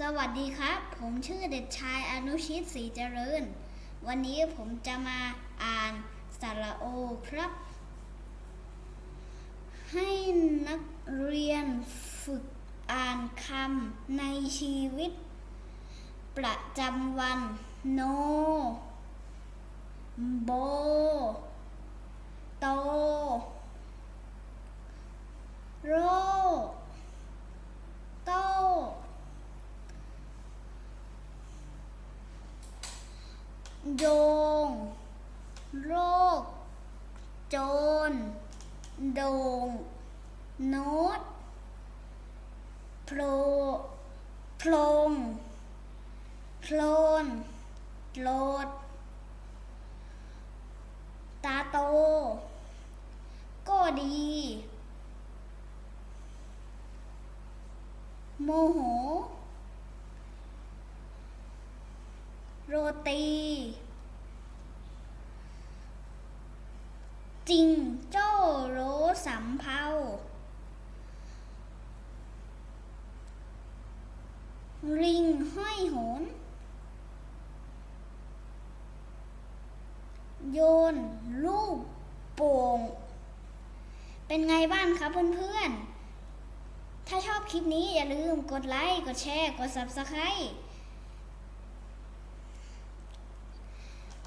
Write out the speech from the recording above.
สวัสดีครับ ผมชื่อเด็กชายอนุชิตศรีเจริญ วันนี้ผมจะมาอ่านสาระโอครับ ให้นักเรียนฝึกอ่านคำในชีวิต ประจำวัน โน โบ โต โร โต โยง โรค โจร โดง โน้ตโผลโพลงโคลนโลด ตาโต ก็ดี โมโห โรตี จิงโจ้โรสำเภาริงห้อยโหน โยน ลูกโป่ง เป็นไงบ้างครับเพื่อนๆ ถ้าชอบคลิปนี้อย่าลืมกดไลค์ กดแชร์ กด Subscribe